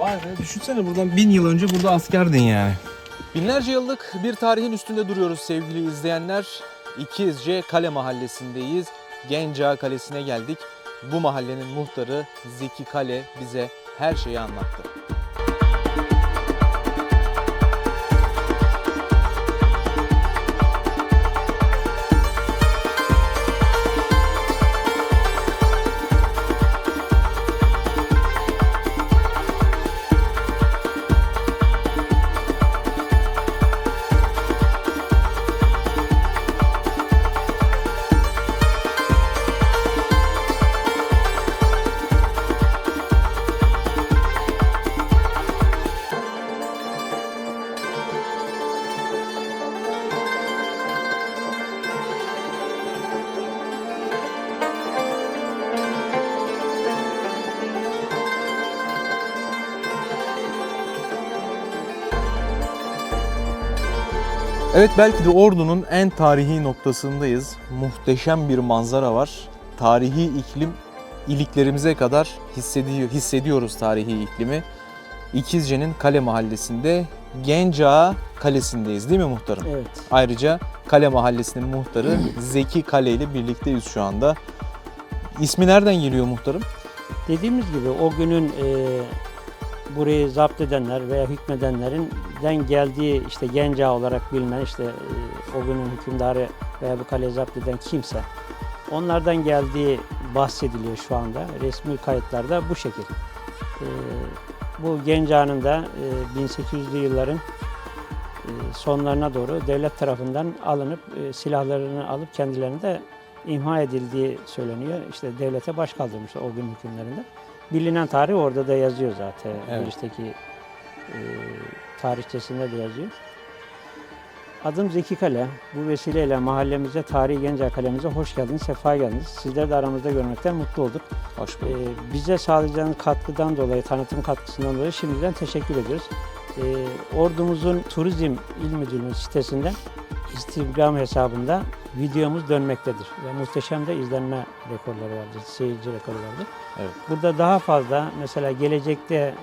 Vay be düşünsene buradan bin yıl önce burada askerdin yani. Binlerce yıllık bir tarihin üstünde duruyoruz sevgili izleyenler. İkizce Kale Mahallesi'ndeyiz. Genca Kalesi'ne geldik. Bu mahallenin muhtarı Zeki Kale bize her şeyi anlattı. Evet belki de Ordu'nun en tarihi noktasındayız. Muhteşem bir manzara var. Tarihi iklim iliklerimize kadar hissediyor, hissediyoruz tarihi iklimi. İkizce'nin Kale Mahallesi'nde Genca Kalesi'ndeyiz değil mi muhtarım? Evet. Ayrıca Kale Mahallesi'nin muhtarı Zeki Kale ile birlikteyiz şu anda. İsmi nereden geliyor muhtarım? Dediğimiz gibi o günün e, burayı zapt edenler veya hükmedenlerin den geldiği işte genca olarak bilinen işte e, o günün hükümdarı veya bu kaleyi zapt eden kimse onlardan geldiği bahsediliyor şu anda. Resmi kayıtlarda bu şekil. E, bu Genca'nın da e, 1800'lü yılların e, sonlarına doğru devlet tarafından alınıp silahlarını alıp kendilerine de imha edildiği söyleniyor. İşte devlete baş kaldırmışlar o gün hükümlerinde. Bilinen tarih orada da yazıyor zaten. Evet. Girişteki e, tarihçesinde de yazıyor. Adım Zeki Kale. Bu vesileyle mahallemize, Tarihi Genca Kalemize hoş geldiniz, sefa geldiniz. Sizleri de aramızda görmekten mutlu olduk. Hoş Ee, bize sağlayacağınız katkıdan dolayı, tanıtım katkısından dolayı şimdiden teşekkür ediyoruz. Ee, ordumuzun Turizm İl Müdürlüğü sitesinden Instagram hesabında videomuz dönmektedir. Ve muhteşem de izlenme rekorları vardır, seyirci rekoru vardır. Evet. Burada daha fazla mesela gelecekte e,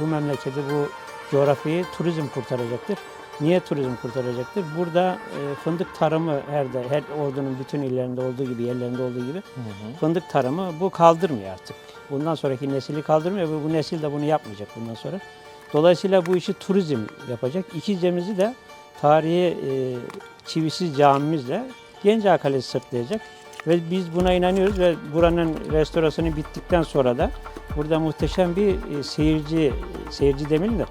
bu memleketi, bu coğrafyayı turizm kurtaracaktır. Niye turizm kurtaracaktır? Burada e, fındık tarımı her de her ordunun bütün illerinde olduğu gibi, yerlerinde olduğu gibi Hı hı. fındık tarımı bu kaldırmıyor artık. Bundan sonraki nesili kaldırmıyor ve bu nesil de bunu yapmayacak bundan sonra. Dolayısıyla bu işi turizm yapacak. İkizcemizi de tarihi e, çivisiz camimizle Genca Kalesi sırtlayacak. Ve biz buna inanıyoruz ve buranın restorasyonu bittikten sonra da burada muhteşem bir e, seyirci, seyirci demeyeyim de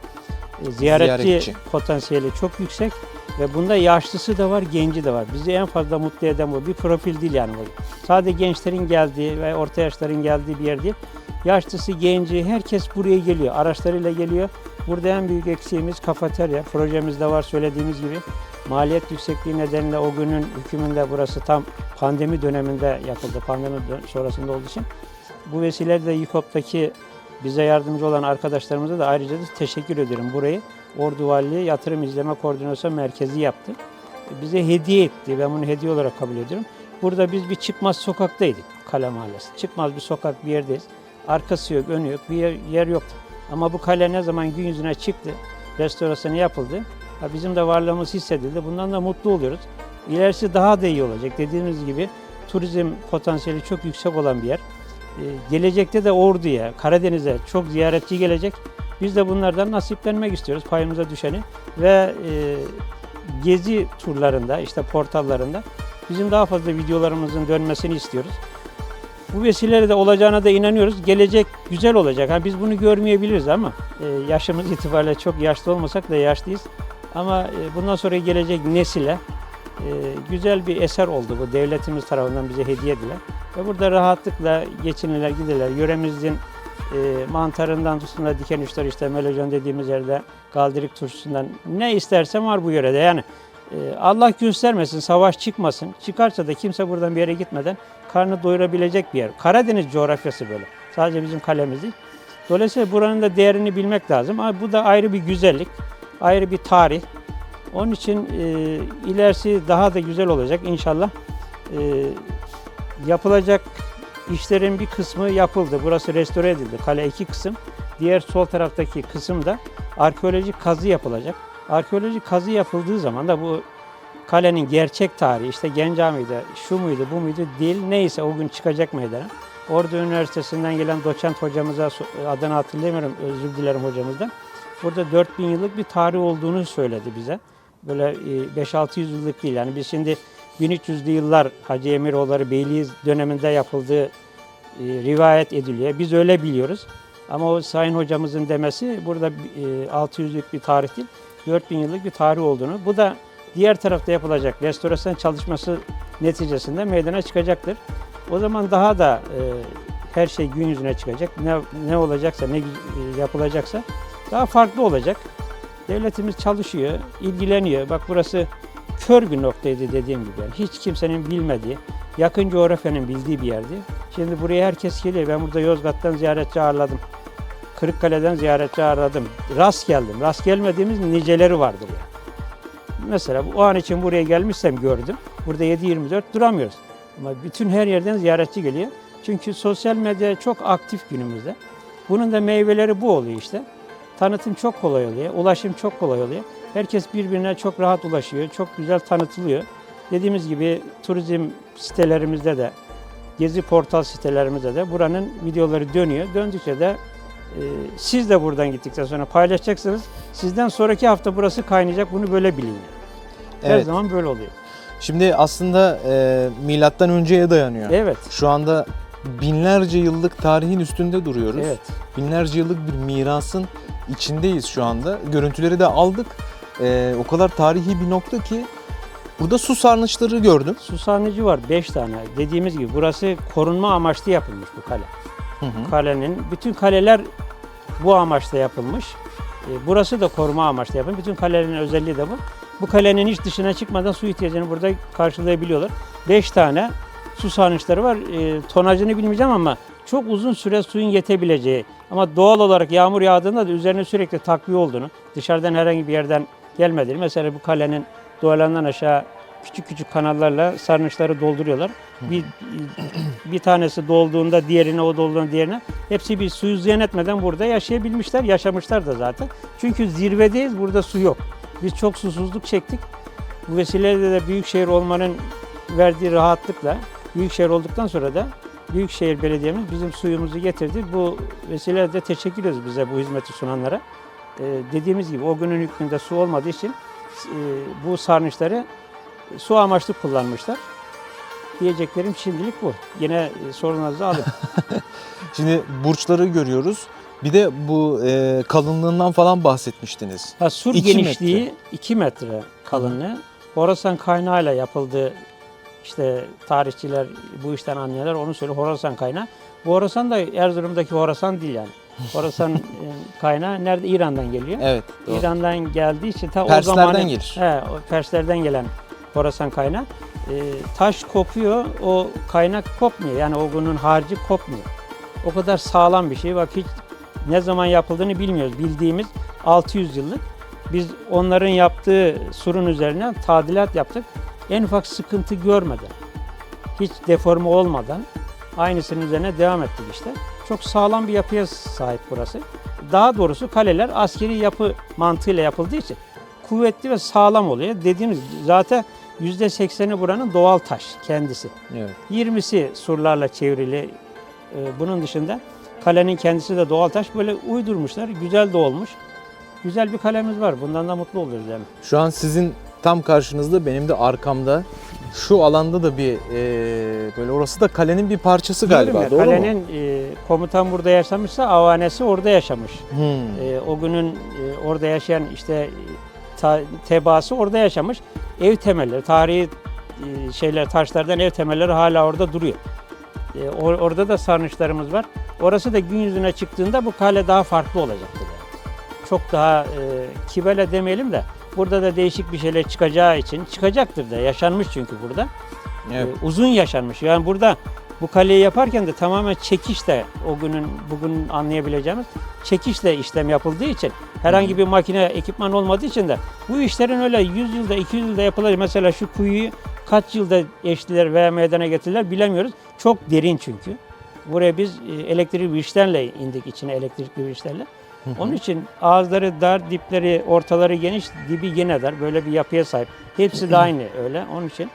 e, ziyaretçi, Ziyaretçi. potansiyeli çok yüksek ve bunda yaşlısı da var, genci de var. Bizi en fazla mutlu eden bu. Bir profil değil yani bu. Sadece gençlerin geldiği ve orta yaşların geldiği bir yer değil. Yaşlısı, genci, herkes buraya geliyor. Araçlarıyla geliyor. Burada en büyük eksiğimiz kafeterya. Projemizde var söylediğimiz gibi. Maliyet yüksekliği nedeniyle o günün hükümünde burası tam pandemi döneminde yapıldı. Pandemi sonrasında olduğu için. Bu vesileyle de YİKOP'taki bize yardımcı olan arkadaşlarımıza da ayrıca da teşekkür ediyorum. Burayı Ordu Valiliği Yatırım İzleme Koordinasyon Merkezi yaptı. Bize hediye etti. Ben bunu hediye olarak kabul ediyorum. Burada biz bir çıkmaz sokaktaydık. Kale Mahallesi. Çıkmaz bir sokak bir yerdeyiz. Arkası yok, önü yok, bir yer, yer yoktu. Ama bu kale ne zaman gün yüzüne çıktı, restorasyonu yapıldı. Bizim de varlığımız hissedildi. Bundan da mutlu oluyoruz. İlerisi daha da iyi olacak. Dediğimiz gibi turizm potansiyeli çok yüksek olan bir yer. Ee, gelecekte de Ordu'ya, Karadeniz'e çok ziyaretçi gelecek. Biz de bunlardan nasiplenmek istiyoruz payımıza düşeni ve e, gezi turlarında işte portallarında bizim daha fazla videolarımızın dönmesini istiyoruz. Bu vesileyle de olacağına da inanıyoruz. Gelecek güzel olacak. Ha, biz bunu görmeyebiliriz ama e, yaşımız itibariyle çok yaşlı olmasak da yaşlıyız. Ama e, bundan sonra gelecek nesile e, güzel bir eser oldu bu devletimiz tarafından bize hediye edilen. Ve burada rahatlıkla geçinirler, giderler. Yöremizin e, mantarından tutun da diken uçları işte melojon dediğimiz yerde galdirik turşusundan ne istersen var bu yörede. Yani Allah göstermesin, savaş çıkmasın. Çıkarsa da kimse buradan bir yere gitmeden karnı doyurabilecek bir yer. Karadeniz coğrafyası böyle. Sadece bizim kalemiz değil. Dolayısıyla buranın da değerini bilmek lazım. Ama bu da ayrı bir güzellik, ayrı bir tarih. Onun için e, ilerisi daha da güzel olacak inşallah. E, yapılacak işlerin bir kısmı yapıldı. Burası restore edildi. Kale iki kısım. Diğer sol taraftaki kısımda arkeolojik kazı yapılacak. Arkeolojik kazı yapıldığı zaman da bu kalenin gerçek tarihi işte Genca mıydı, şu muydu, bu muydu değil neyse o gün çıkacak meydana. Ordu Üniversitesi'nden gelen doçent hocamıza adını hatırlayamıyorum özür dilerim hocamızdan. Burada 4000 yıllık bir tarih olduğunu söyledi bize. Böyle e, 5-600 yıllık değil yani biz şimdi 1300'lü yıllar Hacı Emiroğulları Beyliğiz döneminde yapıldığı e, rivayet ediliyor. Biz öyle biliyoruz. Ama o Sayın hocamızın demesi burada e, 600'lük bir tarih değil, 4000 yıllık bir tarih olduğunu. Bu da diğer tarafta yapılacak restorasyon çalışması neticesinde meydana çıkacaktır. O zaman daha da e, her şey gün yüzüne çıkacak. Ne, ne olacaksa, ne e, yapılacaksa daha farklı olacak. Devletimiz çalışıyor, ilgileniyor. Bak burası kör bir noktaydı dediğim gibi. Yani hiç kimsenin bilmediği, yakın coğrafyanın bildiği bir yerdi. Şimdi buraya herkes geliyor. Ben burada Yozgat'tan ziyaretçi ağırladım. Kırıkkale'den ziyaretçi ağırladım. Rast geldim. Rast gelmediğimiz niceleri vardır ya. Mesela o an için buraya gelmişsem gördüm. Burada 7-24 duramıyoruz. Ama bütün her yerden ziyaretçi geliyor. Çünkü sosyal medya çok aktif günümüzde. Bunun da meyveleri bu oluyor işte. Tanıtım çok kolay oluyor, ulaşım çok kolay oluyor. Herkes birbirine çok rahat ulaşıyor, çok güzel tanıtılıyor. Dediğimiz gibi turizm sitelerimizde de, gezi portal sitelerimizde de buranın videoları dönüyor. Döndükçe de e, siz de buradan gittikten sonra paylaşacaksınız. Sizden sonraki hafta burası kaynayacak, bunu böyle bilin. Her Evet. zaman böyle oluyor. Şimdi aslında e, milattan önceye dayanıyor. Evet, Şu anda binlerce yıllık tarihin üstünde duruyoruz. evet. Binlerce yıllık bir mirasın içindeyiz şu anda. Görüntüleri de aldık. E, o kadar tarihi bir nokta ki burada su sarnıçları gördüm. Su sarnıcı var 5 tane. Dediğimiz gibi burası korunma amaçlı yapılmış bu kale. Hı hı. Kalenin bütün kaleler bu amaçla yapılmış. E, Burası da koruma amaçlı yapılmış. Bütün kalelerin özelliği de bu. Bu kalenin hiç dışına çıkmadan su ihtiyacını burada karşılayabiliyorlar. 5 tane su sarnıçları var. E, tonajını bilmeyeceğim ama çok uzun süre suyun yetebileceği ama doğal olarak yağmur yağdığında da üzerine sürekli takviye olduğunu, dışarıdan herhangi bir yerden gelmediğini. Mesela bu kalenin duvarlarından aşağı küçük küçük kanallarla sarnıçları dolduruyorlar. Bir bir tanesi dolduğunda diğerine, o dolduğunda diğerine. Hepsi bir suyu ziyan etmeden burada yaşayabilmişler, yaşamışlar da zaten. Çünkü zirvedeyiz, burada su yok. Biz çok susuzluk çektik. Bu vesileyle de büyükşehir olmanın verdiği rahatlıkla, büyükşehir olduktan sonra da Büyükşehir Belediye'miz bizim suyumuzu getirdi. Bu vesileyle de teşekkür ediyoruz bize bu hizmeti sunanlara. Ee, dediğimiz gibi o günün hükmünde su olmadığı için e, bu sarnıçları su amaçlı kullanmışlar. Diyeceklerim şimdilik bu. Yine e, sorununuzu alayım. Şimdi burçları görüyoruz. Bir de bu e, kalınlığından falan bahsetmiştiniz. Ha, sur İki genişliği 2 metre kalınlığı. Horasan kaynağıyla yapıldı. İşte tarihçiler bu işten anlayanlar onu söylüyor. Horasan kaynağı. Bu Horasan da Erzurum'daki Horasan değil yani. Horasan e, kaynağı nerede? İran'dan geliyor. Evet. Doğru. İran'dan geldiği için ta o Perslerden zamanın gelir. He, o Perslerden gelen Horasan kaynağı. Ee, taş kopuyor, o kaynak kopmuyor. Yani o günün harcı kopmuyor. O kadar sağlam bir şey. Bak hiç ne zaman yapıldığını bilmiyoruz. Bildiğimiz 600 yıllık. Biz onların yaptığı surun üzerine tadilat yaptık. En ufak sıkıntı görmeden, hiç deforme olmadan aynısının üzerine devam ettik işte. Çok sağlam bir yapıya sahip burası. Daha doğrusu kaleler askeri yapı mantığıyla yapıldığı için kuvvetli ve sağlam oluyor. Dediğimiz zaten %80'i buranın doğal taş kendisi. Evet. 20'si surlarla çevrili. Ee, Bunun dışında kalenin kendisi de doğal taş. Böyle uydurmuşlar. Güzel de olmuş. Güzel bir kalemiz var. Bundan da mutlu oluyoruz yani. Şu an sizin tam karşınızda, benim de arkamda. Şu alanda da bir e, böyle orası da kalenin bir parçası galiba. Ya, doğru mu? kalenin e, komutan burada yaşamışsa avanesi orada yaşamış. Hmm. E, o günün e, orada yaşayan işte ta, tebaası orada yaşamış. Ev temelleri, tarihi e, şeyler, taşlardan ev temelleri hala orada duruyor. E, or- orada da sarnıçlarımız var. Orası da gün yüzüne çıktığında bu kale daha farklı olacaktır. Yani. Çok daha e, kibele demeyelim de burada da değişik bir şeyler çıkacağı için çıkacaktır da yaşanmış çünkü burada. Evet. Ee, uzun yaşanmış. Yani burada bu kaleyi yaparken de tamamen çekişle o günün bugün anlayabileceğimiz çekişle işlem yapıldığı için herhangi bir makine ekipman olmadığı için de bu işlerin öyle 100 yılda 200 yılda yapılır. Mesela şu kuyuyu kaç yılda eştiler veya meydana getirdiler bilemiyoruz. Çok derin çünkü. Buraya biz e, elektrikli vinçlerle indik içine elektrikli Onun için ağızları dar, dipleri, ortaları geniş, dibi yine dar. Böyle bir yapıya sahip. Hepsi de aynı öyle. Onun için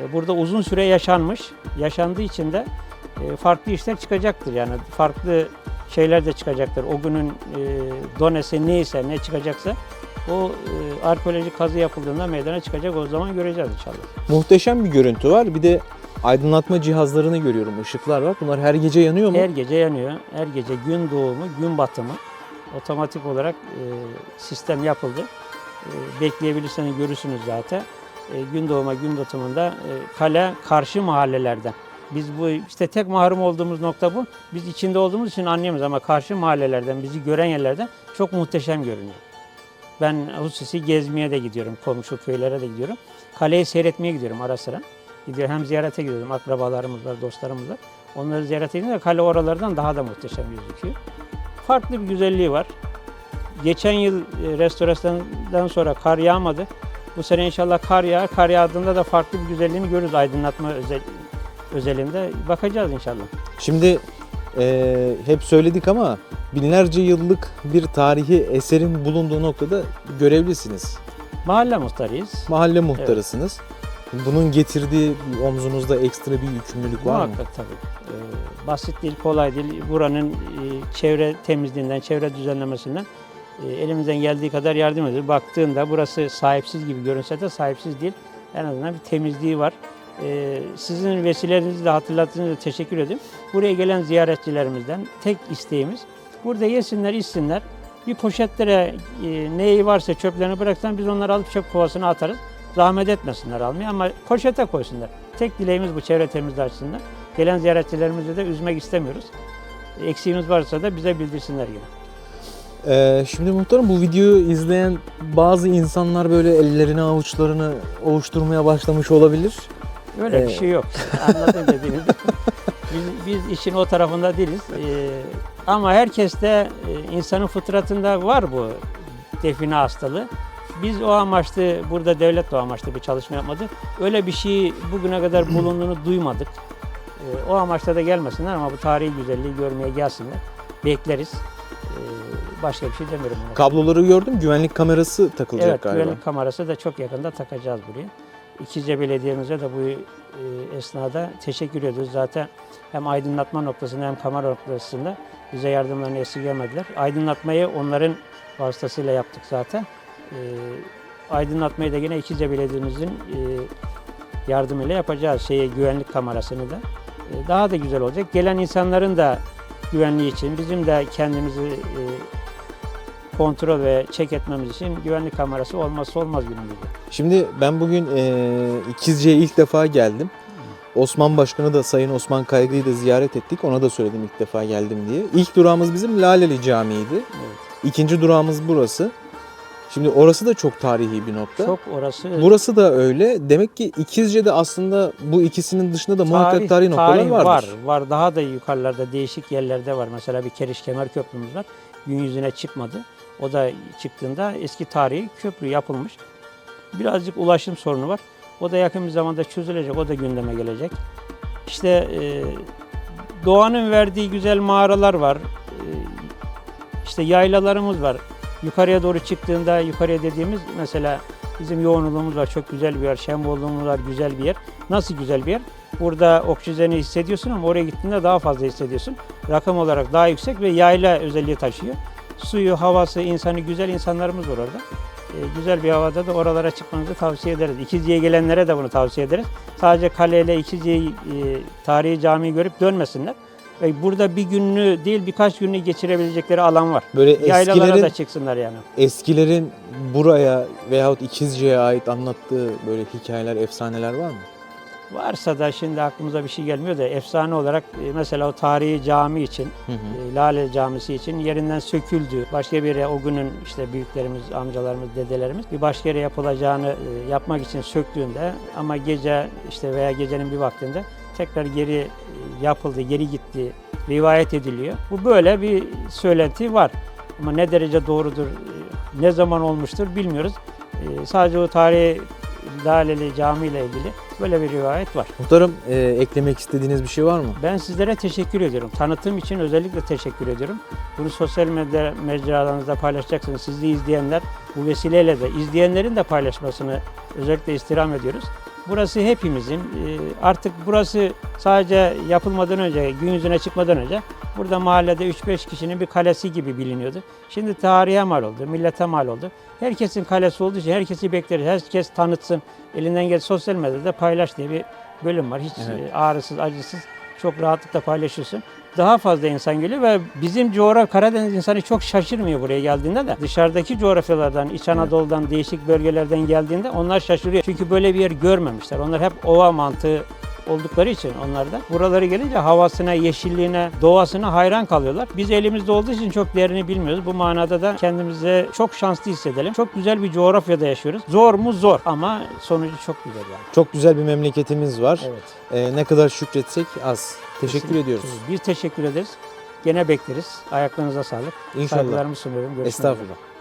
e, burada uzun süre yaşanmış. Yaşandığı için de e, farklı işler çıkacaktır. Yani farklı şeyler de çıkacaktır. O günün e, donesi neyse, ne çıkacaksa o e, arkeolojik kazı yapıldığında meydana çıkacak. O zaman göreceğiz inşallah. Muhteşem bir görüntü var. Bir de aydınlatma cihazlarını görüyorum. Işıklar var. Bunlar her gece yanıyor mu? Her gece yanıyor. Her gece gün doğumu, gün batımı otomatik olarak e, sistem yapıldı. E, bekleyebilirseniz görürsünüz zaten. E, gün doğuma, gün batımında kale karşı mahallelerden. Biz bu işte tek mahrum olduğumuz nokta bu. Biz içinde olduğumuz için anlayamıyoruz ama karşı mahallelerden, bizi gören yerlerden çok muhteşem görünüyor. Ben hususi gezmeye de gidiyorum, komşu köylere de gidiyorum. Kaleyi seyretmeye gidiyorum ara sıra. Gidiyor hem ziyarete gidiyorum, akrabalarımız var, dostlarımız var. Onları ziyaret edince kale oralardan daha da muhteşem gözüküyor. Farklı bir güzelliği var. Geçen yıl e, restorasyondan sonra kar yağmadı. Bu sene inşallah kar yağar. Kar yağdığında da farklı bir güzelliğini görürüz aydınlatma özel, özelinde. Bakacağız inşallah. Şimdi e, hep söyledik ama binlerce yıllık bir tarihi eserin bulunduğu noktada görevlisiniz. Mahalle muhtarıyız. Mahalle muhtarısınız. Bunun getirdiği omzunuzda ekstra bir yükümlülük var mı? Muhakkak tabii. Ee, basit değil, kolay değil. Buranın e, çevre temizliğinden, çevre düzenlemesinden e, elimizden geldiği kadar yardım ediyoruz. Baktığında burası sahipsiz gibi görünse de sahipsiz değil. En azından bir temizliği var. Ee, sizin vesilenizle hatırlattığınız için teşekkür ediyorum. Buraya gelen ziyaretçilerimizden tek isteğimiz burada yesinler, içsinler. Bir poşetlere e, neyi varsa çöplerini bıraksan biz onları alıp çöp kovasına atarız. Zahmet etmesinler almaya ama poşete koysunlar. Tek dileğimiz bu çevre temizliği açısından. Gelen ziyaretçilerimizi de üzmek istemiyoruz. Eksiğimiz varsa da bize bildirsinler yine. Ee, şimdi muhtarım bu videoyu izleyen bazı insanlar böyle ellerini avuçlarını ovuşturmaya başlamış olabilir. Öyle bir Ee, şey yok. Anladım dediğinizi. biz, biz işin o tarafında değiliz. Ee, ama herkeste e, insanın fıtratında var bu define hastalığı. Biz o amaçlı, burada devlet de o amaçlı bir çalışma yapmadı. Öyle bir şey bugüne kadar bulunduğunu duymadık. Ee, o amaçla da gelmesinler ama bu tarihi güzelliği görmeye gelsinler. Bekleriz. Ee, başka bir şey demiyorum. buna. Kabloları gördüm. Güvenlik kamerası takılacak Evet, galiba. güvenlik kamerası da çok yakında takacağız buraya. İkizce Belediye'mize de bu e, esnada teşekkür ediyoruz. Zaten hem aydınlatma noktasında hem kamera noktasında bize yardımlarını esirgemediler. Aydınlatmayı onların vasıtasıyla yaptık zaten. E, aydınlatmayı da yine İkizce Belediye'mizin e, yardımıyla yapacağız. Şeye, güvenlik kamerasını da. E, daha da güzel olacak. Gelen insanların da güvenliği için, bizim de kendimizi e, kontrol ve çek etmemiz için güvenlik kamerası olmazsa olmaz günümüzde. Şimdi ben bugün e, İkizce'ye ilk defa geldim. Osman Başkanı da Sayın Osman Kaygı'yı da ziyaret ettik. Ona da söyledim ilk defa geldim diye. İlk durağımız bizim Laleli Camii'ydi. Evet. İkinci durağımız burası. Şimdi orası da çok tarihi bir nokta. Çok orası Burası da öyle. Demek ki İkizce'de aslında bu ikisinin dışında da muhakkak tarihi noktalar tarih vardır. var. Var. Daha da yukarılarda değişik yerlerde var. Mesela bir Keriş Kemer Köprümüz var. Gün yüzüne çıkmadı. O da çıktığında eski tarihi köprü yapılmış. Birazcık ulaşım sorunu var. O da yakın bir zamanda çözülecek. O da gündeme gelecek. İşte e, doğanın verdiği güzel mağaralar var. E, işte yaylalarımız var. Yukarıya doğru çıktığında yukarıya dediğimiz mesela bizim yoğunluğumuz var. Çok güzel bir yer. Şembolluğumuz var. Güzel bir yer. Nasıl güzel bir yer? Burada oksijeni hissediyorsun ama oraya gittiğinde daha fazla hissediyorsun. Rakam olarak daha yüksek ve yayla özelliği taşıyor. Suyu, havası, insanı güzel insanlarımız var orada. Ee, güzel bir havada da oralara çıkmanızı tavsiye ederiz. İkizce'ye gelenlere de bunu tavsiye ederiz. Sadece kaleyle İkizce'yi e, tarihi camiyi görüp dönmesinler. Ve burada bir gününü değil birkaç gününü geçirebilecekleri alan var. Böyle Yaylalara eskilerin da çıksınlar yani. eskilerin buraya veyahut İkizce'ye ait anlattığı böyle hikayeler, efsaneler var mı? Varsa da şimdi aklımıza bir şey gelmiyor da efsane olarak e, mesela o tarihi cami için Hı hı. e, Lale Camisi için yerinden söküldü. Başka bir yere o günün işte büyüklerimiz, amcalarımız, dedelerimiz bir başka yere yapılacağını e, yapmak için söktüğünde ama gece işte veya gecenin bir vaktinde tekrar geri e, yapıldı, geri gitti rivayet ediliyor. Bu böyle bir söylenti var. Ama ne derece doğrudur, e, ne zaman olmuştur bilmiyoruz. E, Sadece o tarihi Laleli Cami ile ilgili böyle bir rivayet var. Muhtarım e, eklemek istediğiniz bir şey var mı? Ben sizlere teşekkür ediyorum. Tanıtım için özellikle teşekkür ediyorum. Bunu sosyal medya mecralarınızda paylaşacaksınız. Sizi izleyenler bu vesileyle de izleyenlerin de paylaşmasını özellikle istirham ediyoruz. Burası hepimizin. Ee, Artık burası sadece yapılmadan önce, gün yüzüne çıkmadan önce burada mahallede 3-5 kişinin bir kalesi gibi biliniyordu. Şimdi tarihe mal oldu, millete mal oldu. Herkesin kalesi olduğu için herkesi bekleriz. Herkes tanıtsın. Elinden gel sosyal medyada paylaş diye bir bölüm var. Hiç Evet. e, ağrısız, acısız çok rahatlıkla paylaşıyorsun. Daha fazla insan geliyor ve bizim coğrafya Karadeniz insanı çok şaşırmıyor buraya geldiğinde de. Dışarıdaki coğrafyalardan, İç Anadolu'dan, değişik bölgelerden geldiğinde onlar şaşırıyor. Çünkü böyle bir yer görmemişler. Onlar hep ova mantığı oldukları için onlar da buraları gelince havasına, yeşilliğine, doğasına hayran kalıyorlar. Biz elimizde olduğu için çok değerini bilmiyoruz. Bu manada da kendimizi çok şanslı hissedelim. Çok güzel bir coğrafyada yaşıyoruz. Zor mu? Zor ama sonucu çok güzel yani. Çok güzel bir memleketimiz var. Evet. E, ne kadar şükretsek az. Teşekkür Kesinlikle. ediyoruz. Biz teşekkür ederiz. Gene bekleriz. Ayaklarınıza sağlık. İnşallah. Saygılarımı sunuyorum. Görüşmek üzere. Estağfurullah.